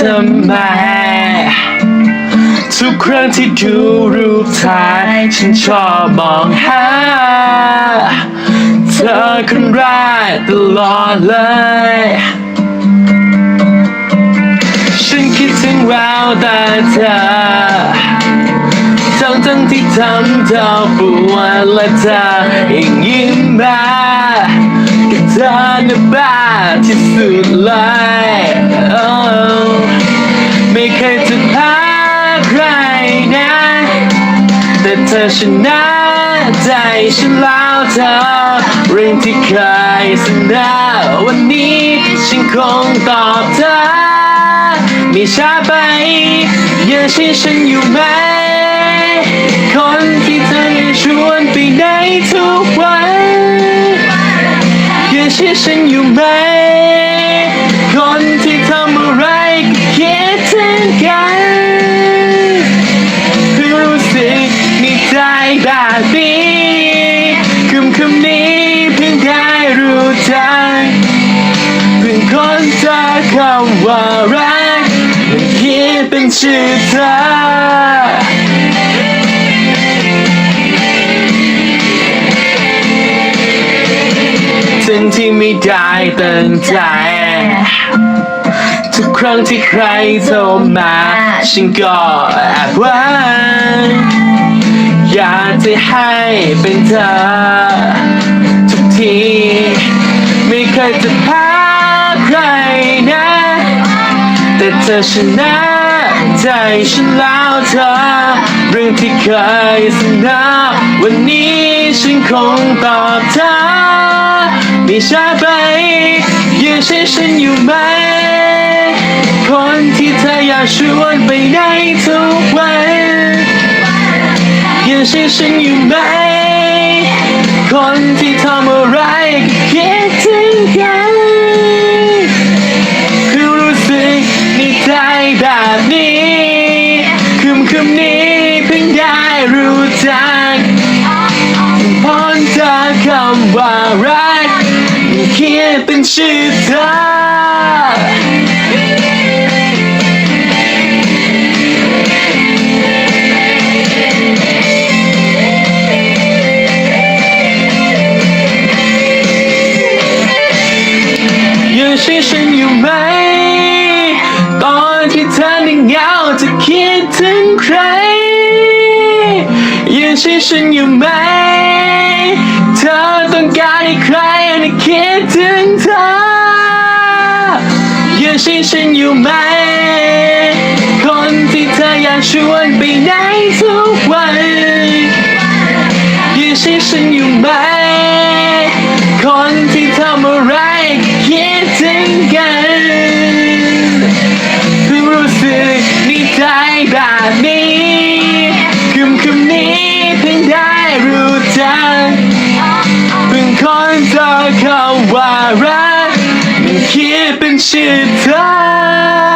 ทำไม ทุกครั้งที่ดูรูปถ่ายฉันชอบมองหา เธอคนแรกตลอดเลย ฉันคิดถึงแววตาเธอทั้งทั้งที่ทำเธอปวดและเธอยังยิ้มมากับเธอนะบ้าที่สุดเลย เธอชนะใจฉันแล้วเธอเรื่องที่เคยสัญญาวันนี้ฉันคงตอบเธอม่ช้าไปยังใช่ฉันอยู่ไหม คนที่เธอชวนไปไหนทุกวันยังใช่ฉันอยู่ไหม คนเจอคำว่ารักมันเขียนเป็นชื่อเธอถึงที่ไม่ได้ตั้งใจทุกครั้งที่ใครโทรมาฉันก็แอบหวังอยากจะให้เป็นเธอ ทุกที ไม่เคยจะพาใแต่เธอชนะใจฉันแล้วเธอ เรื่องที่เคยสัญญาวันนี้ฉันคงตอบเธอไม่ช้าไปยังใช่ฉันอยู่ไหม คนที่เธออยากชวนไปไหนทุกวันยังใช่ฉันอยู่ไหม เขียนเป็นชื่อเธอยังใช่ฉันอยู่ไหม ตอนที่เธอนั่งเหงาจะคิดถึงใครยังใช่ฉันอยู่ไหม เธอต้องการให้ใคร คิดถึงเธอยังใช่ฉันอยู่ไหม คนที่เธออยากชวนไปไหนทุกวันยังใช่ฉันอยู่ไหม คนที่ทำอะไรก็คิดถึงกันเพิ่งรู้สึกในใจแบบนี้ right, keeping shit tight.